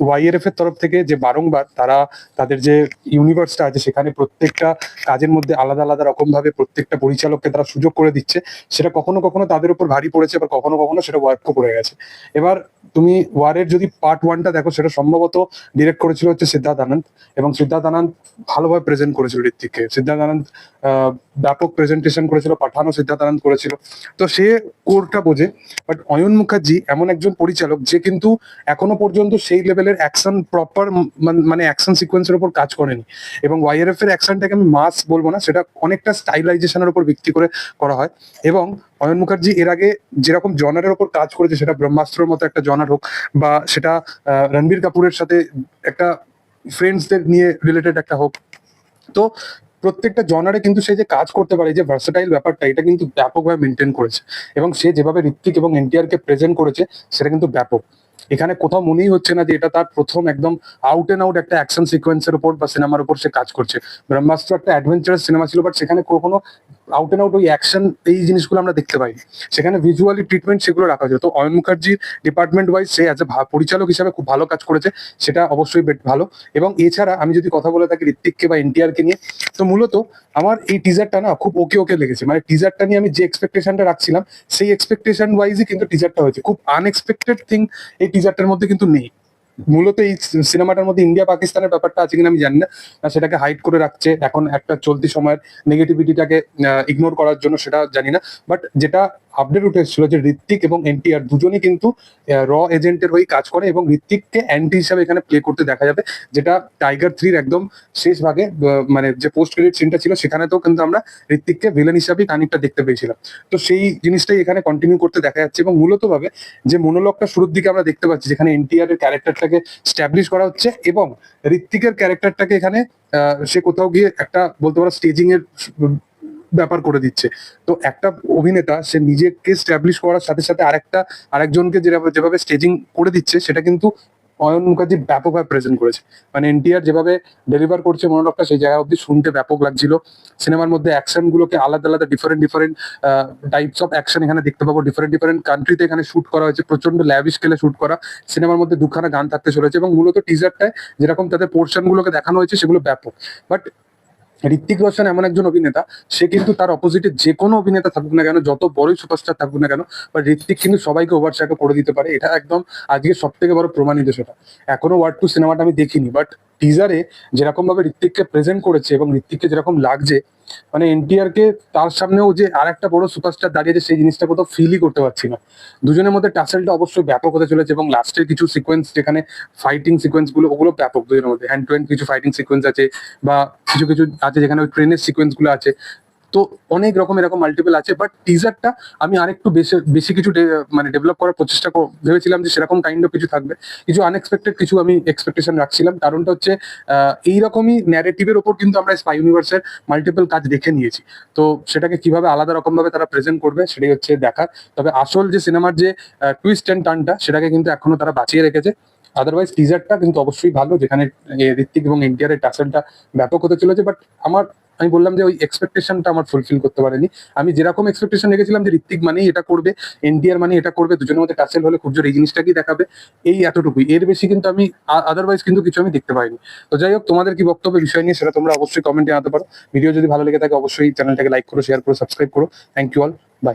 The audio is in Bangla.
ওয়াইএরএফ এর তরফ থেকে যে বারংবার তারা তাদের যে ইউনিভার্সটা আছে, সেখানে প্রত্যেকটা কাজের মধ্যে আলাদা আলাদা রকম ভাবে প্রত্যেকটা পরিচালককে তারা সুযোগ করে দিচ্ছে। সেটা কখনো কখনো তাদের উপর ভারী পড়েছে, আবার কখনো কখনো সেটা ওয়ার্কও করে গেছে। এবার তুমি ওয়ারের যদি পার্ট ওয়ানটা দেখো, সেটা সম্ভবত ডিরেক্ট করেছিল হচ্ছে সিদ্ধার্থ আনন্দ এবং সিদ্ধার্থ আনন্দ ভালোভাবে প্রেজেন্ট করেছিল ঋত্বিককে। সিদ্ধার্থ আনন্দ ব্যাপক প্রেজেন্টেশন করেছিল, পাঠানো আনন্দ করেছিল। তো সে কোরটা বোঝে বাট অয়ন মুখার্জি এমন একজন পরিচালক যে কিন্তু এখনও পর্যন্ত সেই লেভেলের অ্যাকশন প্রপার মানে অ্যাকশন সিকোয়েন্সের উপর কাজ করেনি। এবং ওয়াইআরএফ এর অ্যাকশনটাকে আমি মাস বলব না, সেটা অনেকটা স্টাইলাইজেশনের উপর ভিত্তি করে করা হয়। এবং অয়ন মুখার্জি এর আগে যেরকম জনারের উপর কাজ করেছে, সেটা ব্রহ্মাস্ত্রর মতো একটা জনার হোক, বা সেটা রণবীর কাপুরের সাথে একটা ফ্রেন্ডসদের নিয়ে রিলেটেড একটা হোক। তো প্রত্যেকটা জনারে কিন্তু সে যে কাজ করতে পারে যে ভার্সাটাইল ব্যাপারটা, এটা কিন্তু ব্যাপকভাবে মেনটেন করেছে। এবং সে যেভাবে ঋত্বিক এবং এনটিআর কে প্রেজেন্ট করেছে, সেটা কিন্তু ব্যাপক। এখানে কোথাও মনেই হচ্ছে না যে এটা তার প্রথম একদম আউট এন্ড আউট একটা অ্যাকশন সিকোয়েন্সের উপর বা সিনেমার উপর সে কাজ করছে। ব্রহ্মাস্ত্র একটা অ্যাডভেঞ্চারাস সিনেমা ছিল বাট সেখানে কখনো আউট এন্ড আউট ওই অ্যাকশন এই জিনিসগুলো আমরা দেখতে পাইনি। সেখানে ভিজুয়ালি ট্রিটমেন্ট সেগুলো রাখা হয়েছে। তো অয়ন মুখার্জির ডিপার্টমেন্ট ওয়াইজ সে অ্যাজ এ পরিচালক হিসাবে খুব ভালো কাজ করেছে, সেটা অবশ্যই বেট ভালো। এবং এছাড়া আমি যদি কথা বলে থাকি ঋত্বিককে বা এনটিআর কে নিয়ে তো মূলত আমার এই টিজারটা না খুব ওকে ওকে লেগেছে। মানে টিজারটা নিয়ে আমি যে এক্সপেকটেশনটা রাখছিলাম, সেই এক্সপেকটেশন ওয়াইজই কিন্তু টিজারটা হয়েছে। খুব আনএক্সপেক্টেড থিং এই টিজারটার মধ্যে কিন্তু নেই। মূলত এই সিনেমাটার মধ্যে ইন্ডিয়া পাকিস্তানের ব্যাপারটা আছে কিনা আমি জানি না। সেটাকে হাইড করে রাখছে। এখন একটা চলতি সময়ের নেগেটিভিটিটাকে ইগনোর করার জন্য সেটা জানি না। বাট যেটা আপডেট উঠে এসেছিল যে ঋত্বিক এবং এনটিআর দুজনই কিন্তু র এজেন্টের হয়েই কাজ করে এবং ঋত্বিককে অ্যান্টি হিসাবে এখানে প্লে করতে দেখা যাবে, যেটা টাইগার থ্রির একদম শেষ ভাগে মানে যে পোস্ট ক্রেডিট সিনটা ছিল সেখানে তো কিন্তু আমরা ঋত্বিককে ভিলেন হিসাবেই খানিকটা দেখতে পেয়েছিলাম। তো সেই জিনিসটাই এখানে কন্টিনিউ করতে দেখা যাচ্ছে এবং মূলত ভাবে যে মনোলগটা শুরুর দিকে আমরা দেখতে পাচ্ছি, যেখানে এনটিআর এর ক্যারেক্টারটাকে স্ট্যাবলিশ করা হচ্ছে এবং ঋত্বিকের ক্যারেক্টারটাকে এখানে সে কোথাও গিয়ে একটা বলতে পারো স্টেজিং এর ব্যাপার করে দিচ্ছে। তো একটা অভিনেতা, সে নিজেকে স্ট্যাবলিশ করার সাথে সাথে আরেকটা, আরেকজনকে যেভাবে যেভাবে স্টেজিং করে দিচ্ছে, সেটা কিন্তু অয়ন মুখার্জি ব্যাপকভাবে প্রেজেন্ট করেছে। মানে এনটিআর যেভাবে ডেলিভার করছে মনোলগটা সেই জায়গা অব্দি শুনতে ব্যাপক লাগছিল। সিনেমার মধ্যে অ্যাকশন গুলোকে আলাদা আলাদা different different types of action এখানে দেখতে পাবো। ডিফারেন্ট ডিফারেন্ট কান্ট্রিতে এখানে শুট করা হয়েছে প্রচণ্ড ল্যাভিশ স্কেলে শুট করা। সিনেমার মধ্যে দুখানা গান থাকতে চলেছে এবং মূলত টিজারটায় যেরকম তাদের পোর্শন গুলোকে দেখানো হয়েছে, সেগুলো ব্যাপক। বাট ঋত্বিক রোশন এমন একজন অভিনেতা, সে কিন্তু তার অপোজিটে যে কোনো অভিনেতা থাকুক না কেন, যত বড়ই সুপারস্টার থাকুক না কেন, বা ঋত্বিক কিন্তু সবাইকে ওভারশ্যাডো করে দিতে পারে। এটা একদম আজকে সব থেকে বড় প্রমাণিত সেটা। এখনও ওয়ার্ড টু সিনেমাটা আমি দেখিনি বাট টিজারে যেরকম ভাবে ঋত্বিককে প্রেজেন্ট করেছে এবং ঋত্বিককে যেরকম লাগছে মানে এনটিআর কে তার সামনেও যে আর একটা বড় সুপারস্টার দাঁড়িয়েছে সেই জিনিসটা কোথাও ফিলই করতে পারছি না। দুজনের মধ্যে টাসেলটা অবশ্যই ব্যাপক হতে চলেছে এবং লাস্টের কিছু সিকোয়েন্স যেখানে ফাইটিং সিকোয়েন্সগুলো, ওগুলো ব্যাপক দুজনের মধ্যে। হ্যান্ড টু হ্যান্ড কিছু ফাইটিং সিকোয়েন্স আছে বা কিছু কিছু আছে যেখানে ওই ট্রেনের সিকোয়েন্সগুলো আছে। তো অনেক রকম এরকম মাল্টিপল আছে বাট টিজারটা আমি আরেকটু বেশি বেশি কিছু মানে ডেভেলপ করার প্রচেষ্টা ভেবেছিলাম যে সেরকম কাইন্ড অফ কিছু থাকবে। কিছু আনএক্সপেক্টেড কিছু আমি এক্সপেকটেশন রাখছিলাম। কারণটা হচ্ছে এইরকমই ন্যারেটিভের ওপর কিন্তু আমরা স্পাই ইউনিভার্সের মাল্টিপল কাজ দেখে নিয়েছি। তো সেটাকে কীভাবে আলাদা রকম ভাবে তারা প্রেজেন্ট করবে, সেটাই হচ্ছে দেখার তবে আসল যে সিনেমার যে টুইস্ট অ্যান্ড টার্নটা সেটাকে কিন্তু এখনও তারা বাঁচিয়ে রেখেছে। আদারওয়াইজ টিজারটা কিন্তু অবশ্যই ভালো, যেখানে ঋত্বিক এবং এনটিআর এর টাসেলটা ব্যাপক হতে চলেছে। বাট আমার আমি বললাম যে ওই এক্সপেকটেশনটা আমার ফুলফিল করতে পারেনি। আমি যেরকম এক্সপেকটেশন রেখেছিলাম যে ঋত্বিক মানেই এটা করবে, এনডিআর মানে এটা করবে, দুজনের মধ্যে টাসেল হলে খুব জোর এই জিনিসটাকেই দেখাবে, এই এতটুকুই। এর বেশি কিন্তু আমি আদারওয়াইজ কিন্তু কিছু আমি দেখতে পাইনি। তো যাই হোক, তোমাদের কি বক্তব্য, বিষয় নিয়ে সেটা তোমরা অবশ্যই কমেন্টে জানাতে পারো। ভিডিও যদি ভালো লেগে থাকে, অবশ্যই চ্যানেলটাকে লাইক করো শেয়ার করো সাবস্ক্রাইব করো। Thank you all by